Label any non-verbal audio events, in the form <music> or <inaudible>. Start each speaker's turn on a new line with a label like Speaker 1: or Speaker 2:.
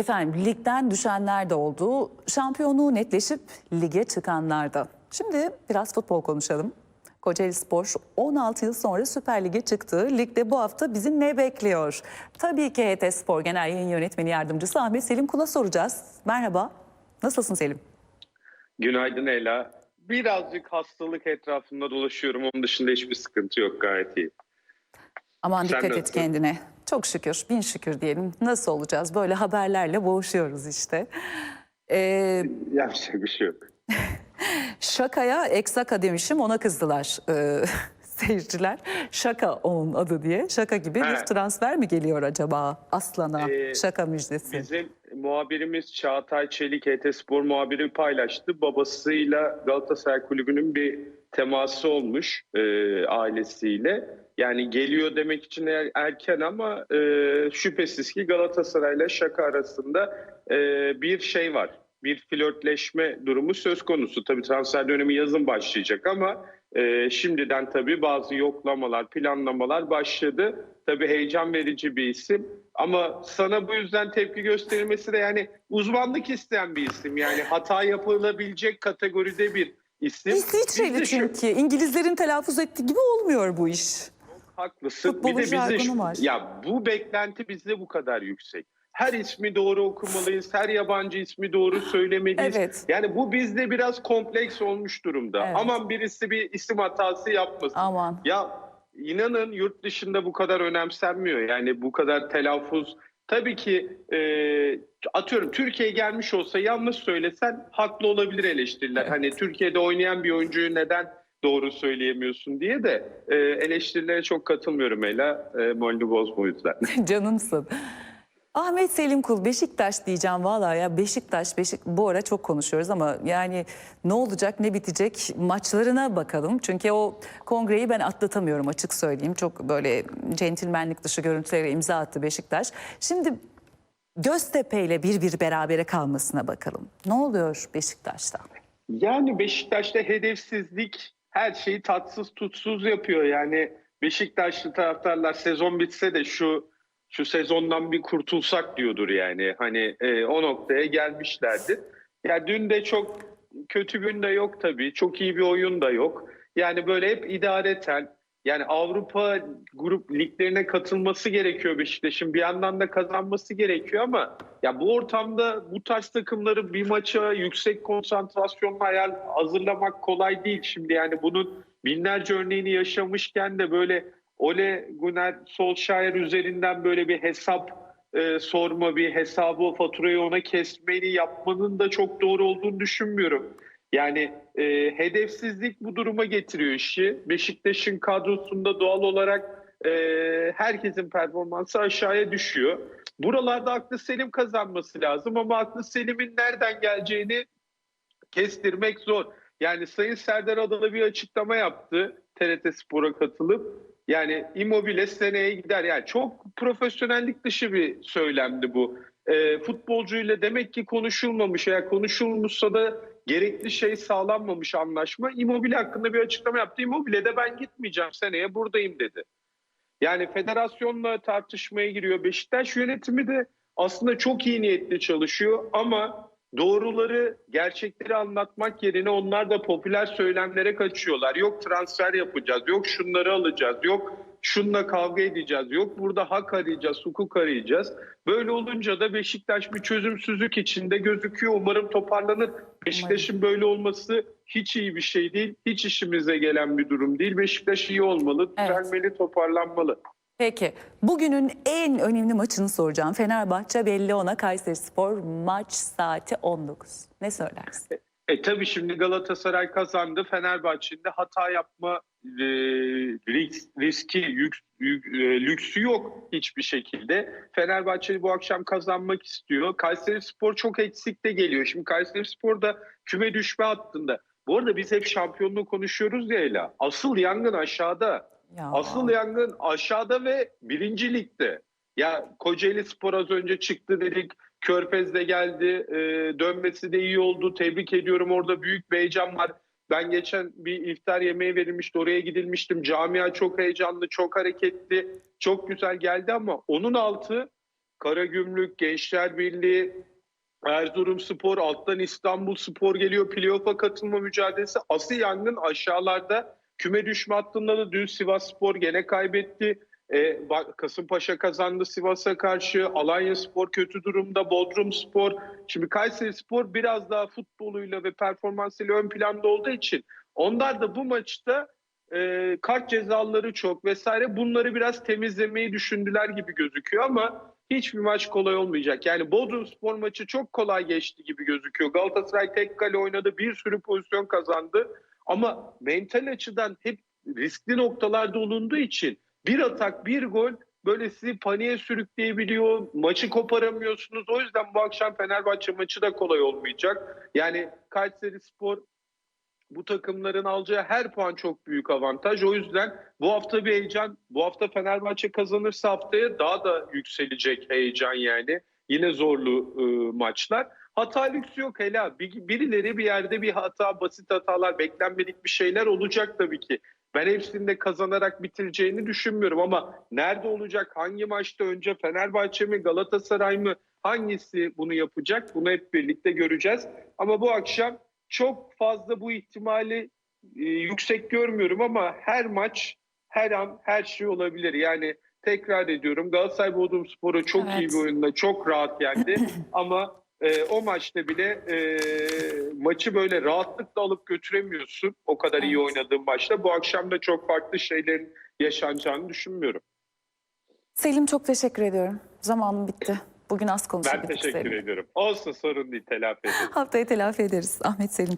Speaker 1: Efendim ligden düşenler de oldu. Şampiyonluğu netleşip lige çıkanlar da. Şimdi biraz futbol konuşalım. Kocaeli Spor 16 yıl sonra Süper Lig'e çıktı. Ligde bu hafta bizi ne bekliyor? Tabii ki HT Spor Genel Yayın Yönetmeni Yardımcısı Ahmet Selim Kul'a soracağız. Merhaba. Nasılsın Selim?
Speaker 2: Günaydın Ela. Birazcık hastalık etrafında dolaşıyorum. Onun dışında hiçbir sıkıntı yok. Gayet iyi.
Speaker 1: Aman
Speaker 2: Sen
Speaker 1: dikkat et
Speaker 2: nasılsın?
Speaker 1: kendine. Çok şükür, bin şükür diyelim. Nasıl olacağız? Böyle haberlerle boğuşuyoruz işte. Ee, <laughs>
Speaker 2: Yapacak bir şey yok. <laughs>
Speaker 1: Şakaya Eksaka demişim ona kızdılar ee, <laughs> seyirciler. Şaka onun adı diye. Şaka gibi bir
Speaker 2: He.
Speaker 1: transfer mi geliyor acaba Aslan'a?
Speaker 2: Ee,
Speaker 1: Şaka müjdesi.
Speaker 2: Bizim muhabirimiz Çağatay Çelik, HT Spor muhabiri paylaştı. Babasıyla Galatasaray Kulübü'nün bir teması olmuş e, ailesiyle. Yani geliyor demek için er- erken ama e, şüphesiz ki Galatasaray'la Şaka arasında e, bir şey var. Bir flörtleşme durumu söz konusu. Tabii transfer dönemi yazın başlayacak ama e, şimdiden tabii bazı yoklamalar, planlamalar başladı. Tabii heyecan verici bir isim. Ama sana bu yüzden tepki gösterilmesi de yani uzmanlık isteyen bir isim. Yani hata yapılabilecek kategoride bir isim.
Speaker 1: İsviçreli çünkü. İngilizlerin telaffuz ettiği gibi olmuyor bu iş.
Speaker 2: Haklısın.
Speaker 1: Futbolun
Speaker 2: bir de bizde şu-
Speaker 1: var.
Speaker 2: ya bu beklenti bizde bu kadar yüksek. Her ismi doğru okumalıyız. Her yabancı ismi doğru söylemeliyiz.
Speaker 1: Evet.
Speaker 2: Yani bu bizde biraz kompleks olmuş durumda.
Speaker 1: Evet.
Speaker 2: Aman birisi bir isim hatası yapmasın.
Speaker 1: Aman.
Speaker 2: Ya inanın yurt dışında bu kadar önemsenmiyor. Yani bu kadar telaffuz. Tabii ki e, atıyorum Türkiye'ye gelmiş olsa yanlış söylesen haklı olabilir eleştiriler.
Speaker 1: Evet.
Speaker 2: Hani Türkiye'de oynayan bir oyuncuyu neden doğru söyleyemiyorsun diye de e, eleştirilere çok katılmıyorum Ela. E, moralini bozma o yüzden. <laughs>
Speaker 1: Canımsın. Ahmet Selim Kul Beşiktaş diyeceğim vallahi ya Beşiktaş Beşik bu ara çok konuşuyoruz ama yani ne olacak ne bitecek maçlarına bakalım. Çünkü o kongreyi ben atlatamıyorum açık söyleyeyim. Çok böyle centilmenlik dışı görüntülere imza attı Beşiktaş. Şimdi Göztepe ile bir bir berabere kalmasına bakalım. Ne oluyor Beşiktaş'ta?
Speaker 2: Yani Beşiktaş'ta hedefsizlik her şeyi tatsız tutsuz yapıyor. Yani Beşiktaşlı taraftarlar sezon bitse de şu şu sezondan bir kurtulsak diyordur yani. Hani e, o noktaya gelmişlerdi. Ya dün de çok kötü gün de yok tabii. Çok iyi bir oyun da yok. Yani böyle hep idareten yani Avrupa grup liglerine katılması gerekiyor Beşiktaş'ın. Bir yandan da kazanması gerekiyor ama ya bu ortamda bu tarz takımları bir maça yüksek konsantrasyonla hayal hazırlamak kolay değil. Şimdi yani bunun binlerce örneğini yaşamışken de böyle Ole Gunnar Solskjaer üzerinden böyle bir hesap e, sorma, bir hesabı, faturayı ona kesmeni yapmanın da çok doğru olduğunu düşünmüyorum. Yani e, hedefsizlik bu duruma getiriyor işi. Beşiktaş'ın kadrosunda doğal olarak e, herkesin performansı aşağıya düşüyor. Buralarda aklı selim kazanması lazım ama aklı selimin nereden geleceğini kestirmek zor. Yani Sayın Serdar Adalı bir açıklama yaptı TRT Spor'a katılıp. Yani Immobile seneye gider. Yani çok profesyonellik dışı bir söylemdi bu. E, futbolcuyla demek ki konuşulmamış eğer konuşulmuşsa da gerekli şey sağlanmamış anlaşma. Immobile hakkında bir açıklama yaptı. Immobile de ben gitmeyeceğim seneye buradayım dedi. Yani federasyonla tartışmaya giriyor. Beşiktaş yönetimi de aslında çok iyi niyetli çalışıyor ama doğruları, gerçekleri anlatmak yerine onlar da popüler söylemlere kaçıyorlar. Yok transfer yapacağız, yok şunları alacağız, yok şunla kavga edeceğiz, yok burada hak arayacağız, hukuk arayacağız. Böyle olunca da Beşiktaş bir çözümsüzlük içinde gözüküyor. Umarım toparlanır. Beşiktaş'ın böyle olması hiç iyi bir şey değil. Hiç işimize gelen bir durum değil. Beşiktaş iyi olmalı,
Speaker 1: Evet.
Speaker 2: düzelmeli, toparlanmalı.
Speaker 1: Peki bugünün en önemli maçını soracağım. Fenerbahçe belli ona Kayseri Spor maç saati 19. Ne söylersin?
Speaker 2: E tabii şimdi Galatasaray kazandı. Fenerbahçe'nin de hata yapma e, risk, riski, yük, yük- e, lüksü yok hiçbir şekilde. Fenerbahçe bu akşam kazanmak istiyor. Kayseri Spor çok eksikte geliyor. Şimdi Kayseri Spor da küme düşme hattında. Bu arada biz hep şampiyonluğu konuşuyoruz ya Ela. Asıl yangın aşağıda.
Speaker 1: Ya.
Speaker 2: Asıl yangın aşağıda ve birinci ligde. Ya Kocaeli Spor az önce çıktı dedik. Körfez'de geldi. e, dönmesi de iyi oldu. Tebrik ediyorum. Orada büyük bir heyecan var. Ben geçen bir iftar yemeği verilmişti. Oraya gidilmiştim. Camia çok heyecanlı, çok hareketli, çok güzel geldi ama onun altı Karagümrük, Gençler Birliği, Erzurum Spor, alttan İstanbul Spor geliyor. Playoff'a katılma mücadelesi. Asıl yangın aşağılarda. Küme düşme hattında da dün Sivas Spor gene kaybetti. Bak- Kasımpaşa kazandı Sivas'a karşı. Alanya Spor kötü durumda. Bodrum Spor. Şimdi Kayseri Spor biraz daha futboluyla ve performansıyla ön planda olduğu için onlar da bu maçta e, kart cezaları çok vesaire bunları biraz temizlemeyi düşündüler gibi gözüküyor ama hiçbir maç kolay olmayacak. Yani Bodrum Spor maçı çok kolay geçti gibi gözüküyor. Galatasaray tek kale oynadı, bir sürü pozisyon kazandı. Ama mental açıdan hep riskli noktalarda olunduğu için bir atak, bir gol böyle sizi paniğe sürükleyebiliyor. Maçı koparamıyorsunuz. O yüzden bu akşam Fenerbahçe maçı da kolay olmayacak. Yani Kayseri Spor bu takımların alacağı her puan çok büyük avantaj. O yüzden bu hafta bir heyecan. Bu hafta Fenerbahçe kazanırsa haftaya daha da yükselecek heyecan yani. Yine zorlu e, maçlar. Hata lüksü yok Ela. Bir, birileri bir yerde bir hata, basit hatalar, beklenmedik bir şeyler olacak tabii ki. Ben hepsinde kazanarak bitireceğini düşünmüyorum ama nerede olacak, hangi maçta önce Fenerbahçe mi, Galatasaray mı, hangisi bunu yapacak bunu hep birlikte göreceğiz. Ama bu akşam çok fazla bu ihtimali e, yüksek görmüyorum ama her maç, her an her şey olabilir. Yani tekrar ediyorum Galatasaray Bodrum Sporu çok iyi
Speaker 1: Evet.
Speaker 2: bir oyunda, çok rahat yendi <laughs> ama e, o maçta bile e, maçı böyle rahatlıkla alıp götüremiyorsun. O kadar iyi
Speaker 1: Evet.
Speaker 2: oynadığın maçta. Bu akşam da çok farklı şeylerin yaşanacağını düşünmüyorum.
Speaker 1: Selim çok teşekkür ediyorum. Zamanım bitti. Bugün az
Speaker 2: Ben
Speaker 1: konuşabildik
Speaker 2: teşekkür
Speaker 1: Selim.
Speaker 2: ediyorum. Olsun sorun değil telafi ederiz.
Speaker 1: Haftaya telafi ederiz. Ahmet Selim